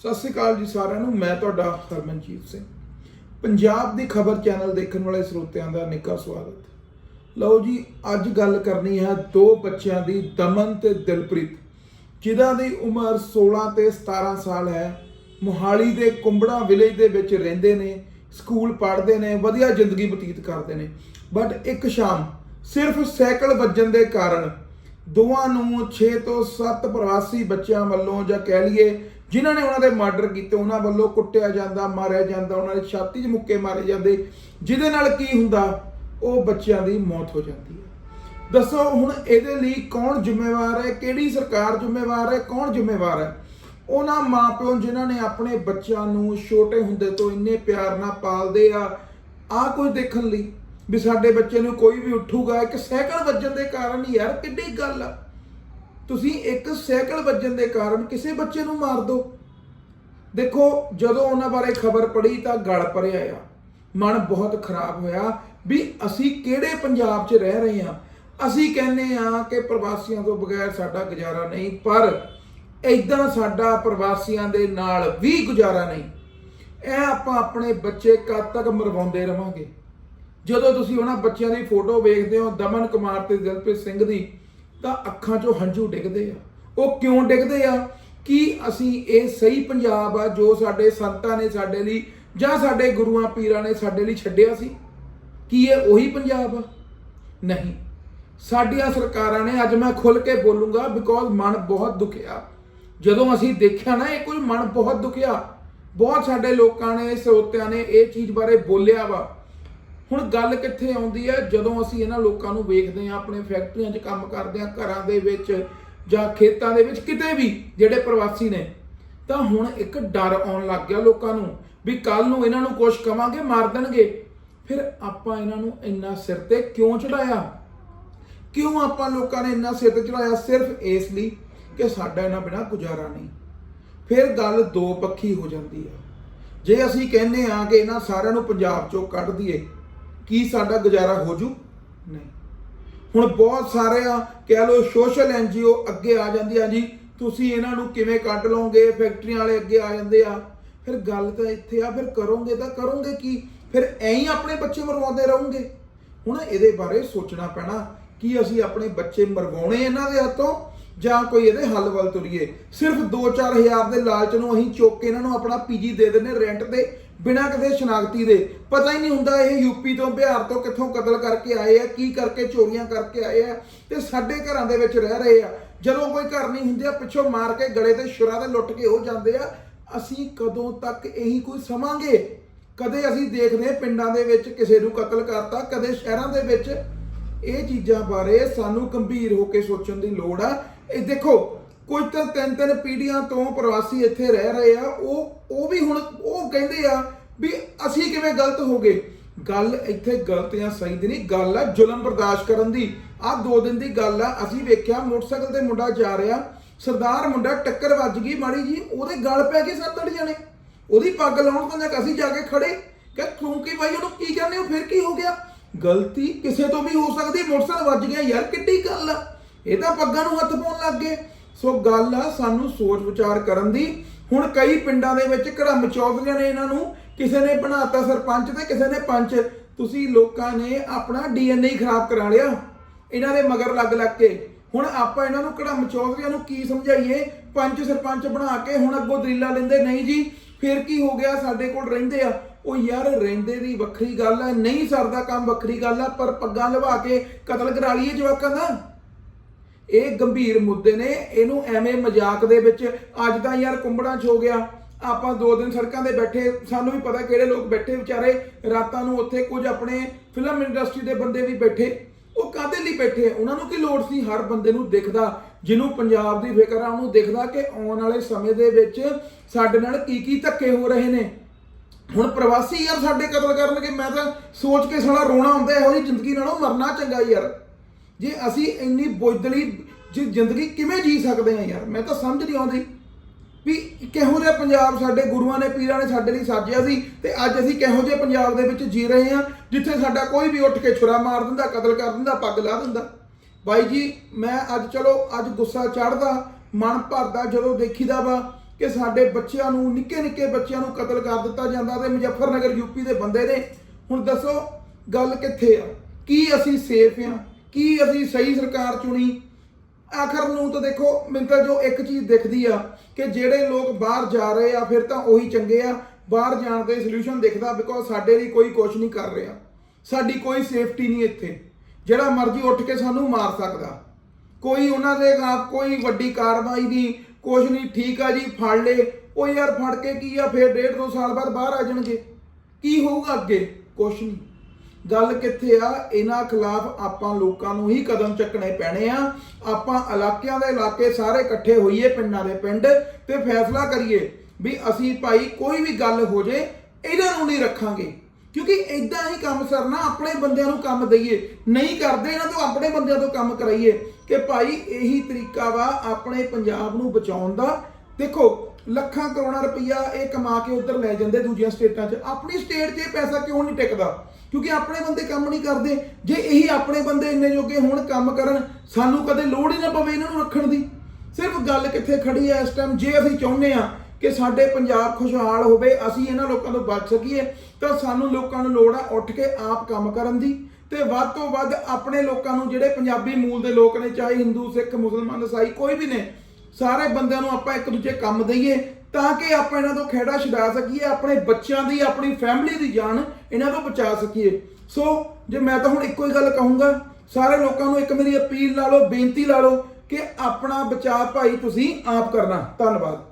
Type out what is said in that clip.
ਸਤਿ ਸ਼੍ਰੀ ਅਕਾਲ ਜੀ ਸਾਰਿਆਂ ਨੂੰ, ਮੈਂ ਤੁਹਾਡਾ ਹਰਮਨਜੀਤ ਸਿੰਘ। ਪੰਜਾਬ ਦੀ ਖਬਰ ਚੈਨਲ ਦੇਖਣ ਵਾਲੇ ਸਰੋਤਿਆਂ ਦਾ ਨਿੱਘਾ ਸਵਾਗਤ। ਲਓ ਜੀ, ਅੱਜ ਗੱਲ ਕਰਨੀ ਹੈ ਦੋ ਬੱਚਿਆਂ ਦੀ, ਦਮਨ ਤੇ ਦਿਲਪ੍ਰੀਤ। ਜਿਨ੍ਹਾਂ ਦੀ ਉਮਰ 16 ਤੇ 17 ਸਾਲ ਹੈ। ਮੋਹਾਲੀ ਦੇ ਕੁੰਬੜਾ ਵਿਲੇਜ ਦੇ ਵਿੱਚ ਰਹਿੰਦੇ ਨੇ, ਸਕੂਲ ਪੜ੍ਹਦੇ ਨੇ, ਵਧੀਆ ਜ਼ਿੰਦਗੀ ਬਤੀਤ ਕਰਦੇ ਨੇ। ਬਟ ਇੱਕ ਸ਼ਾਮ ਸਿਰਫ ਸਾਈਕਲ ਵੱਜਣ ਦੇ ਕਾਰਨ ਦੋਵਾਂ ਨੂੰ 6 ਤੋਂ 7 ਪ੍ਰਵਾਸੀ ਬੱਚਿਆਂ ਵੱਲੋਂ ਜਾਂ ਕਹਿ ਲਈਏ ਜਿਨ੍ਹਾਂ ਨੇ ਉਹਨਾਂ ਦੇ ਮਰਡਰ ਕੀਤੇ, ਉਹਨਾਂ ਵੱਲੋਂ ਕੁੱਟਿਆ ਜਾਂਦਾ, ਮਾਰਿਆ ਜਾਂਦਾ, ਉਹਨਾਂ ਦੇ ਛਾਤੀ 'ਚ ਮੁੱਕੇ ਮਾਰੇ ਜਾਂਦੇ। ਜਿਹਦੇ ਨਾਲ ਕੀ ਹੁੰਦਾ? ਉਹ ਬੱਚਿਆਂ ਦੀ ਮੌਤ ਹੋ ਜਾਂਦੀ ਹੈ। ਦੱਸੋ ਹੁਣ ਇਹਦੇ ਲਈ ਕੌਣ ਜ਼ਿੰਮੇਵਾਰ ਹੈ? ਕਿਹੜੀ ਸਰਕਾਰ ਜ਼ਿੰਮੇਵਾਰ ਹੈ? ਕੌਣ ਜ਼ਿੰਮੇਵਾਰ ਹੈ? ਉਹਨਾਂ ਮਾਪਿਓ ਜਿਨ੍ਹਾਂ ਨੇ ਆਪਣੇ ਬੱਚਿਆਂ ਨੂੰ ਛੋਟੇ ਹੁੰਦੇ ਤੋਂ ਇੰਨੇ ਪਿਆਰ ਨਾਲ ਪਾਲਦੇ ਆ ਆ ਕੁਝ ਦੇਖਣ ਲਈ ਵੀ ਸਾਡੇ ਬੱਚੇ ਨੂੰ ਕੋਈ ਵੀ ਉੱਠੂਗਾ, ਇੱਕ ਸਾਈਕਲ ਵੱਜਣ ਦੇ ਕਾਰਨ ਹੀ ਯਾਰ ਕਿੱਡੀ ਗੱਲ ਆ। ਤੁਸੀਂ ਇੱਕ ਸਾਈਕਲ ਵੱਜਣ ਦੇ ਕਾਰਨ ਕਿਸੇ ਬੱਚੇ ਨੂੰ ਮਾਰ ਦਿਓ। ਦੇਖੋ, ਜਦੋਂ ਉਹਨਾਂ ਬਾਰੇ ਖਬਰ ਪੜੀ ਤਾਂ ਗਲ ਭਰਿਆ ਆ। ਮਨ ਬਹੁਤ ਖਰਾਬ ਹੋਇਆ ਵੀ ਅਸੀਂ ਕਿਹੜੇ ਪੰਜਾਬ 'ਚ ਰਹਿ ਰਹੇ ਹਾਂ। ਅਸੀਂ ਕਹਿੰਦੇ ਆ ਕਿ ਪ੍ਰਵਾਸੀਆਂ ਤੋਂ ਬਗੈਰ ਸਾਡਾ ਗੁਜ਼ਾਰਾ ਨਹੀਂ, ਪਰ ਇਦਾਂ ਸਾਡਾ ਪ੍ਰਵਾਸੀਆਂ ਦੇ ਨਾਲ ਵੀ ਗੁਜ਼ਾਰਾ ਨਹੀਂ। ਇਹ ਆਪਾਂ ਆਪਣੇ ਬੱਚੇ ਕਦ ਤੱਕ ਮਰਵਾਉਂਦੇ ਰਵਾਂਗੇ? ਜਦੋਂ ਤੁਸੀਂ ਉਹਨਾਂ ਬੱਚਿਆਂ ਦੀ ਫੋਟੋ ਵੇਖਦੇ ਹੋ, ਦਮਨ ਕੁਮਾਰ ਤੇ ਦਿਲਪ੍ਰੀਤ ਸਿੰਘ ਦੀ ਤਾਂ ਅੱਖਾਂ 'ਚੋਂ ਹੰਝੂ ਡਿੱਗਦੇ ਆ। ਉਹ ਕਿਉਂ ਡਿੱਗਦੇ ਆ? ਕਿ ਅਸੀਂ ਇਹ ਸਹੀ ਪੰਜਾਬ ਆ ਜੋ ਸਾਡੇ ਸੰਤਾਂ ਨੇ ਸਾਡੇ ਲਈ ਜਾਂ ਸਾਡੇ ਗੁਰੂਆਂ ਪੀਰਾਂ ਨੇ ਸਾਡੇ ਲਈ ਛੱਡਿਆ ਸੀ? ਕੀ ਇਹ ਉਹੀ ਪੰਜਾਬ ਆ? ਨਹੀਂ। ਸਾਡੀਆਂ ਸਰਕਾਰਾਂ ਨੇ ਅੱਜ ਮੈਂ ਖੁੱਲ ਕੇ ਬੋਲੂੰਗਾ ਬਿਕੋਜ਼ ਮਨ ਬਹੁਤ ਦੁਖਿਆ। ਜਦੋਂ ਅਸੀਂ ਦੇਖਿਆ ਨਾ, ਇਹ ਕੋਈ ਮਨ ਬਹੁਤ ਦੁਖਿਆ। ਬਹੁਤ ਸਾਡੇ ਲੋਕਾਂ ਨੇ, ਸਰੋਤਿਆਂ ਨੇ ਇਹ ਚੀਜ਼ ਬਾਰੇ ਬੋਲਿਆ ਵਾ। ਹੁਣ ਗੱਲ ਕਿੱਥੇ ਆਉਂਦੀ ਹੈ? ਜਦੋਂ ਅਸੀਂ ਇਹਨਾਂ ਲੋਕਾਂ ਨੂੰ ਵੇਖਦੇ ਹਾਂ, ਆਪਣੇ ਫੈਕਟਰੀਆਂ 'ਚ ਕੰਮ ਕਰਦੇ ਹਾਂ, ਘਰਾਂ ਦੇ ਵਿੱਚ ਜਾਂ ਖੇਤਾਂ ਦੇ ਵਿੱਚ ਕਿਤੇ ਵੀ ਜਿਹੜੇ ਪ੍ਰਵਾਸੀ ਨੇ, ਤਾਂ ਹੁਣ ਇੱਕ ਡਰ ਆਉਣ ਲੱਗ ਗਿਆ ਲੋਕਾਂ ਨੂੰ ਵੀ ਕੱਲ ਨੂੰ ਇਹਨਾਂ ਨੂੰ ਕੁਝ ਕਵਾਂਗੇ, ਮਾਰ ਦੇਣਗੇ। ਫਿਰ ਆਪਾਂ ਇਹਨਾਂ ਨੂੰ ਇੰਨਾ ਸਿਰ ਤੇ ਕਿਉਂ ਚੜਾਇਆ? ਕਿਉਂ ਆਪਾਂ ਲੋਕਾਂ ਨੇ ਇੰਨਾ ਸਿਰ ਤੇ ਚੜਾਇਆ? ਸਿਰਫ ਇਸ ਲਈ ਕਿ ਸਾਡਾ ਇਹਨਾਂ ਬਿਨਾ ਗੁਜ਼ਾਰਾ ਨਹੀਂ। ਫਿਰ ਗੱਲ ਦੋ ਪੱਖੀ ਹੋ ਜਾਂਦੀ ਹੈ। ਜੇ ਅਸੀਂ ਕਹਿੰਦੇ ਆ ਕਿ ਇਹਨਾਂ ਸਾਰਿਆਂ ਨੂੰ ਪੰਜਾਬ ਚੋਂ ਕੱਢ ਦਈਏ ਕੀ ਸਾਡਾ ਗੁਜ਼ਾਰਾ ਹੋ ਜੂ? ਨਹੀਂ। ਹੁਣ ਬਹੁਤ ਸਾਰੇ ਆ ਕਹਿ ਲੋ ਸੋਸ਼ਲ ਐਨਜੀਓ ਅੱਗੇ ਆ ਜਾਂਦੀਆਂ ਜੀ। ਤੁਸੀਂ ਇਹਨਾਂ ਨੂੰ ਕਿਵੇਂ ਕੱਢ ਲਓਗੇ? ਫੈਕਟਰੀਆਂ ਵਾਲੇ ਅੱਗੇ ਆ ਜਾਂਦੇ ਆ। ਫਿਰ ਗੱਲ ਤਾਂ ਇੱਥੇ ਆ ਫਿਰ ਕਰੋਗੇ ਤਾਂ ਕਰੋਗੇ ਕੀ? ਫਿਰ ਐਂ ਹੀ ਆਪਣੇ ਬੱਚੇ ਮਰਵਾਉਂਦੇ ਰਹੋਗੇ। ਹੁਣ ਇਹਦੇ ਬਾਰੇ ਸੋਚਣਾ ਪੈਣਾ ਕਿ ਅਸੀਂ ਆਪਣੇ ਬੱਚੇ ਮਰਵਾਉਣੇ ਇਹਨਾਂ ਦੇ ਹੱਥੋਂ? ਜਾਂ ਕੋਈ ਇਹਦੇ ਹੱਲ ਵੱਲ ਤੁਰੀਏ? ਸਿਰਫ 2-4000 ਦੇ ਲਾਲਚ ਨੂੰ ਅਸੀਂ ਚੁੱਕ ਕੇ ਇਹਨਾਂ ਨੂੰ ਆਪਣਾ ਪੀਜੀ ਦੇ ਦਿੰਨੇ ਰੈਂਟ ਤੇ। ਬਿਨਾਂ ਕਿਸੇ ਸ਼ਨਾਖਤੀ ਦੇ। ਪਤਾ ਹੀ ਨਹੀਂ ਹੁੰਦਾ ਇਹ ਯੂਪੀ ਤੋਂ, ਬਿਹਾਰ ਤੋਂ ਕਿੱਥੋਂ ਕਤਲ ਕਰਕੇ ਆਏ ਆ, ਕੀ ਕਰਕੇ ਚੋਰੀਆਂ ਕਰਕੇ ਆਏ ਆ ਤੇ ਸਾਡੇ ਘਰਾਂ ਦੇ ਵਿੱਚ ਰਹਿ ਰਹੇ ਆ। ਜਦੋਂ ਕੋਈ ਘਰ ਨਹੀਂ ਹੁੰਦੇ ਆ ਪਿੱਛੋਂ ਮਾਰ ਕੇ ਗਲੇ ਤੇ ਛੁਰਾ ਦੇ ਲੁੱਟ ਕੇ ਹੋ ਜਾਂਦੇ ਆ। ਅਸੀਂ ਕਦੋਂ ਤੱਕ ਇਹੀ ਕੋਈ ਸਮਾਂਗੇ? ਕਦੇ ਅਸੀਂ ਦੇਖਦੇ ਹਾਂ ਪਿੰਡਾਂ ਦੇ ਵਿੱਚ ਕਿਸੇ ਨੂੰ ਕਤਲ ਕਰਤਾ, ਕਦੇ ਸ਼ਹਿਰਾਂ ਦੇ ਵਿੱਚ। ਇਹ ਚੀਜ਼ਾਂ ਬਾਰੇ ਸਾਨੂੰ ਗੰਭੀਰ ਹੋ ਕੇ ਸੋਚਣ ਦੀ ਲੋੜ ਆ। ਇਹ ਦੇਖੋ ਕੁਝ ਤਾਂ ਤਿੰਨ ਤਿੰਨ ਪੀੜ੍ਹੀਆਂ ਤੋਂ ਪ੍ਰਵਾਸੀ ਇੱਥੇ ਰਹਿ ਰਹੇ ਆ, ਉਹ ਉਹ ਵੀ ਹੁਣ ਉਹ ਕਹਿੰਦੇ ਆ ਵੀ ਅਸੀਂ ਕਿਵੇਂ ਗਲਤ ਹੋ ਗਏ। ਗੱਲ ਇੱਥੇ ਗਲਤ ਜਾਂ ਸਹੀ ਦੀ ਨਹੀਂ, ਗੱਲ ਆ ਜ਼ੁਲਮ ਬਰਦਾਸ਼ਤ ਕਰਨ ਦੀ। ਆਹ ਦੋ ਦਿਨ ਦੀ ਗੱਲ ਆ, ਅਸੀਂ ਵੇਖਿਆ ਮੋਟਰਸਾਈਕਲ ਤੇ ਮੁੰਡਾ ਜਾ ਰਿਹਾ, ਸਰਦਾਰ ਮੁੰਡਾ ਟੱਕਰ ਵੱਜ ਗਈ ਮਾੜੀ ਜੀ, ਉਹਦੇ ਗਲ ਪੈ ਕੇ ਸੱਤ ਅੱਠ ਜਾਣੇ। ਉਹਦੀ ਪੱਗ ਲਾਉਣ ਤੋਂ ਤੱਕ ਅਸੀਂ ਜਾ ਕੇ ਖੜੇ ਕਿ ਤੂੰ ਕੀ ਭਾਈ ਉਹਨੂੰ ਕੀ ਕਹਿੰਦੇ ਹੋ, ਫਿਰ ਕੀ ਹੋ ਗਿਆ? ਗਲਤੀ ਕਿਸੇ ਤੋਂ ਵੀ ਹੋ ਸਕਦੀ, ਮੋਟਰਸਾਈਕਲ ਵੱਜ ਗਿਆ, ਯਾਰ ਕਿੱਡੀ ਗੱਲ ਆ। ਇਹ ਤਾਂ ਪੱਗਾਂ ਨੂੰ ਹੱਥ ਪਾਉਣ ਲੱਗ ਗਏ। ਸੋ ਗੱਲ ਆ ਸਾਨੂੰ ਸੋਚ ਵਿਚਾਰ ਕਰਨ ਦੀ। ਹੁਣ ਕਈ ਪਿੰਡਾਂ ਦੇ ਵਿੱਚ ਘੜਮ ਚੌਧਰੀਆਂ ਨੇ ਇਹਨਾਂ ਨੂੰ ਕਿਸੇ ਨੇ ਬਣਾਤਾ ਸਰਪੰਚ ਤੇ ਕਿਸੇ ਨੇ ਪੰਚ। ਤੁਸੀਂ ਲੋਕਾਂ ਨੇ ਆਪਣਾ ਡੀਐਨਏ ਖਰਾਬ ਕਰਾ ਲਿਆ। ਇਹਨਾਂ ਦੇ ਮਗਰ ਲੱਗ ਲੱਗ ਕੇ। ਹੁਣ ਆਪਾਂ ਇਹਨਾਂ ਨੂੰ ਘੜਮ ਚੌਧਰੀਆਂ ਨੂੰ ਕੀ ਸਮਝਾਈਏ? ਪੰਚ ਸਰਪੰਚ ਬਣਾ ਕੇ ਹੁਣ ਅੱਗੋਂ ਦਲੀਲਾ ਲੈਂਦੇ, ਨਹੀਂ ਜੀ, ਫਿਰ ਕੀ ਹੋ ਗਿਆ? ਸਾਡੇ ਕੋਲ ਰਹਿੰਦੇ ਆ। ਉਹ ਯਾਰ ਰਹਿੰਦੇ ਦੀ ਵੱਖਰੀ ਗੱਲ ਹੈ ਨਹੀਂ ਸਰਦਾ ਕੰਮ ਵੱਖਰੀ ਗੱਲ ਹੈ ਪਰ ਪੱਗਾਂ ਲਵਾ ਕੇ ਕਤਲ ਕਰਾ ਲਈਏ ਜਵਾਕਾਂ ਦਾ। ਇਹ ਗੰਭੀਰ ਮੁੱਦੇ ਨੇ, ਇਹਨੂੰ ਐਵੇਂ ਮਜ਼ਾਕ ਦੇ ਵਿੱਚ ਅੱਜ ਤਾਂ ਯਾਰ ਕੁੰਬੜਾਂ 'ਚ ਹੋ ਗਿਆ। ਆਪਾਂ ਦੋ ਦਿਨ ਸੜਕਾਂ ਤੇ ਬੈਠੇ, ਸਾਨੂੰ ਵੀ ਪਤਾ ਕਿਹੜੇ ਲੋਕ ਬੈਠੇ ਵਿਚਾਰੇ, ਰਾਤਾਂ ਨੂੰ ਉੱਥੇ ਕੁਝ ਆਪਣੇ ਫਿਲਮ ਇੰਡਸਟਰੀ ਦੇ ਬੰਦੇ ਵੀ ਬੈਠੇ। ਉਹ ਕਾਦੇ ਲਈ ਬੈਠੇ? ਉਹਨਾਂ ਨੂੰ ਕੀ ਲੋੜ ਸੀ? ਹਰ ਬੰਦੇ ਨੂੰ ਦਿਖਦਾ, ਜਿਹਨੂੰ ਪੰਜਾਬ ਦੀ ਫਿਕਰ ਆ, ਉਹਨੂੰ ਦਿਖਦਾ ਕਿ ਆਉਣ ਵਾਲੇ ਸਮੇਂ ਦੇ ਵਿੱਚ ਸਾਡੇ ਨਾਲ ਕੀ ਕੀ ਧੱਕੇ ਹੋ ਰਹੇ ਨੇ। ਹੁਣ ਪ੍ਰਵਾਸੀ ਯਾਰ ਸਾਡੇ ਕਤਲ ਕਰਨਗੇ, ਮੈਂ ਤਾਂ ਸੋਚ ਕੇ ਸਾਲਾ ਰੋਣਾ ਹੁੰਦਾ ਇਹੋ ਜਿਹੀ ਜ਼ਿੰਦਗੀ ਨਾਲੋਂ ਮਰਨਾ ਚੰਗਾ ਯਾਰ। ਜੇ ਅਸੀਂ ਇੰਨੀ ਬੁੱਧਲੀ ਜੀ ਜ਼ਿੰਦਗੀ ਕਿਵੇਂ ਜੀ ਸਕਦੇ ਆ ਯਾਰ? ਮੈਂ ਤਾਂ ਸਮਝ ਨਹੀਂ ਆਉਂਦੀ ਵੀ ਕਿਹੋ ਜਿਹਾ ਪੰਜਾਬ ਸਾਡੇ ਗੁਰੂਆਂ ਨੇ, ਪੀਰਾਂ ਨੇ ਸਾਡੇ ਲਈ ਸਾਜਿਆ ਸੀ ਤੇ ਅੱਜ ਅਸੀਂ ਕਿਹੋ ਜਿਹੇ ਪੰਜਾਬ ਦੇ ਵਿੱਚ ਜੀ ਰਹੇ ਹਾਂ ਜਿੱਥੇ ਸਾਡਾ ਕੋਈ ਵੀ ਉੱਠ ਕੇ ਛੁਰਾ ਮਾਰ ਦਿੰਦਾ, ਕਤਲ ਕਰ ਦਿੰਦਾ, ਪੱਗ ਲਾ ਦਿੰਦਾ। ਬਾਈ ਜੀ, ਮੈਂ ਅੱਜ ਚਲੋ ਅੱਜ ਗੁੱਸਾ ਚੜਦਾ ਮਨ ਭਰਦਾ ਜਦੋਂ ਦੇਖੀਦਾ ਵਾ ਕਿ ਸਾਡੇ ਬੱਚਿਆਂ ਨੂੰ, ਨਿੱਕੇ ਨਿੱਕੇ ਬੱਚਿਆਂ ਨੂੰ ਕਤਲ ਕਰ ਦਿੱਤਾ ਜਾਂਦਾ ਤੇ ਮੁਜ਼ੱਫਰਨਗਰ ਯੂਪੀ ਦੇ ਬੰਦੇ ਨੇ। ਹੁਣ ਦੱਸੋ ਗੱਲ ਕਿੱਥੇ ਆ? ਕੀ ਅਸੀਂ ਸੇਫ ਆ ਕੀ ਅਸੀਂ ਸਹੀ ਸਰਕਾਰ ਚੁਣੀ? ਆਖਰ ਨੂੰ ਤਾਂ ਦੇਖੋ, ਮੈਨੂੰ ਤਾਂ ਜੋ ਇੱਕ ਚੀਜ਼ ਦਿਖਦੀ ਆ ਕਿ ਜਿਹੜੇ ਲੋਕ ਬਾਹਰ ਜਾ ਰਹੇ ਆ, ਫਿਰ ਤਾਂ ਉਹੀ ਚੰਗੇ ਆ। ਬਾਹਰ ਜਾਣ ਦੇ ਸੋਲੂਸ਼ਨ ਦਿਖਦਾ ਬਿਕੋਜ਼ ਸਾਡੇ ਲਈ ਕੋਈ ਕੁਝ ਨਹੀਂ ਕਰ ਰਿਹਾ। ਸਾਡੀ ਕੋਈ ਸੇਫਟੀ ਨਹੀਂ ਇੱਥੇ। ਜਿਹੜਾ ਮਰਜ਼ੀ ਉੱਠ ਕੇ ਸਾਨੂੰ ਮਾਰ ਸਕਦਾ। ਕੋਈ ਉਹਨਾਂ ਦੇ ਖਿਲਾਫ ਕੋਈ ਵੱਡੀ ਕਾਰਵਾਈ ਨਹੀਂ ਕੁਝ ਨਹੀਂ, ਠੀਕ ਆ ਜੀ, ਫੜ ਲੇ। ਉਹ ਯਾਰ ਫੜ ਕੇ ਕੀ ਆ, ਫਿਰ ਡੇਢ ਦੋ ਸਾਲ ਬਾਅਦ ਬਾਹਰ ਆ ਜਾਣਗੇ। ਕੀ ਹੋਊਗਾ ਅੱਗੇ? ਕੁਛ ਨਹੀਂ। ਗੱਲ ਕਿੱਥੇ ਆ? ਇਹਨਾਂ ਖਿਲਾਫ ਆਪਾਂ ਲੋਕਾਂ ਨੂੰ ਹੀ ਕਦਮ ਚੱਕਣੇ ਪੈਣੇ ਆ। ਆਪਾਂ ਇਲਾਕਿਆਂ ਦੇ ਇਲਾਕੇ ਸਾਰੇ ਇਕੱਠੇ ਹੋਈਏ, ਪਿੰਡਾਂ ਦੇ ਪਿੰਡ, ਤੇ ਫੈਸਲਾ ਕਰੀਏ ਵੀ ਅਸੀਂ ਭਾਈ ਕੋਈ ਵੀ ਗੱਲ ਹੋ ਜੇ, ਇਹਨਾਂ ਨੂੰ ਨਹੀਂ ਰੱਖਾਂਗੇ। ਕਿਉਂਕਿ ਇਦਾਂ ਹੀ ਕੰਮ ਸਰਨਾ, ਆਪਣੇ ਬੰਦਿਆਂ ਨੂੰ ਕੰਮ ਦਈਏ। ਨਹੀਂ ਕਰਦੇ, ਇਹਨਾਂ ਤੋਂ ਆਪਣੇ ਬੰਦਿਆਂ ਤੋਂ ਕੰਮ ਕਰਾਈਏ। ਕਿ ਭਾਈ ਇਹੀ ਤਰੀਕਾ ਵਾ ਆਪਣੇ ਪੰਜਾਬ ਨੂੰ ਬਚਾਉਣ ਦਾ। ਦੇਖੋ, ਲੱਖਾਂ ਕਰੋੜਾਂ ਰੁਪਈਆ ਇਹ ਕਮਾ ਕੇ ਉਧਰ ਲੈ ਜਾਂਦੇ ਦੂਜੀਆਂ ਸਟੇਟਾਂ 'ਚ। ਆਪਣੀ ਸਟੇਟ 'ਚ ਇਹ ਪੈਸਾ ਕਿਉਂ ਨਹੀਂ ਟਿਕਦਾ? ਕਿਉਂਕਿ ਆਪਣੇ ਬੰਦੇ ਕੰਮ ਨਹੀਂ ਕਰਦੇ। ਜੇ ਇਹੀ ਆਪਣੇ ਬੰਦੇ ਇੰਨੇ ਜੋਗੇ ਹੁਣ ਕੰਮ ਕਰਨ, ਸਾਨੂੰ ਕਦੇ ਲੋੜ ਹੀ ਨਾ ਪਵੇ ਇਹਨਾਂ ਨੂੰ ਰੱਖਣ ਦੀ। ਸਿਰਫ ਗੱਲ ਕਿੱਥੇ ਖੜੀ ਹੈ ਇਸ ਟਾਈਮ ਜੇ ਅਸੀਂ ਚਾਹੁੰਦੇ ਆ ਕਿ ਸਾਡੇ ਪੰਜਾਬ ਖੁਸ਼ਹਾਲ ਹੋਵੇ, ਅਸੀਂ ਇਹਨਾਂ ਲੋਕਾਂ ਤੋਂ ਬਚ ਸਕੀਏ, ਤਾਂ ਸਾਨੂੰ ਲੋਕਾਂ ਨੂੰ ਲੋੜ ਆ ਉੱਠ ਕੇ ਆਪ ਕੰਮ ਕਰਨ ਦੀ। ਤੇ ਵੱਧ ਤੋਂ ਵੱਧ ਆਪਣੇ ਲੋਕਾਂ ਨੂੰ ਜਿਹੜੇ ਪੰਜਾਬੀ ਮੂਲ ਦੇ ਲੋਕ ਨੇ, ਚਾਹੇ ਹਿੰਦੂ, ਸਿੱਖ, ਮੁਸਲਮਾਨ, ਈਸਾਈ, ਕੋਈ ਵੀ ਨੇ, ਸਾਰੇ ਬੰਦਿਆਂ ਨੂੰ ਆਪਾਂ ਇੱਕ ਦੂਜੇ ਕੰਮ ਦਈਏ। ਤਾਂ ਕਿ ਆਪਾਂ ਇਹਨਾਂ ਤੋਂ ਖੇੜਾ ਛਡਾ ਸਕੀਏ, ਆਪਣੇ ਬੱਚਿਆਂ ਦੀ, ਆਪਣੀ ਫੈਮਿਲੀ ਦੀ ਜਾਨ ਇਹਨਾਂ ਤੋਂ ਬਚਾ ਸਕੀਏ। ਸੋ ਜੇ ਮੈਂ ਤਾਂ ਹੁਣ ਇੱਕੋ ਹੀ ਗੱਲ ਕਹੂੰਗਾ, ਸਾਰੇ ਲੋਕਾਂ ਨੂੰ ਇੱਕ ਮੇਰੀ ਅਪੀਲ ਲਾ ਲਓ, ਬੇਨਤੀ ਲਾ ਲਓ ਕਿ ਆਪਣਾ ਬਚਾਅ ਭਾਈ ਤੁਸੀਂ ਆਪ ਕਰਨਾ। ਧੰਨਵਾਦ।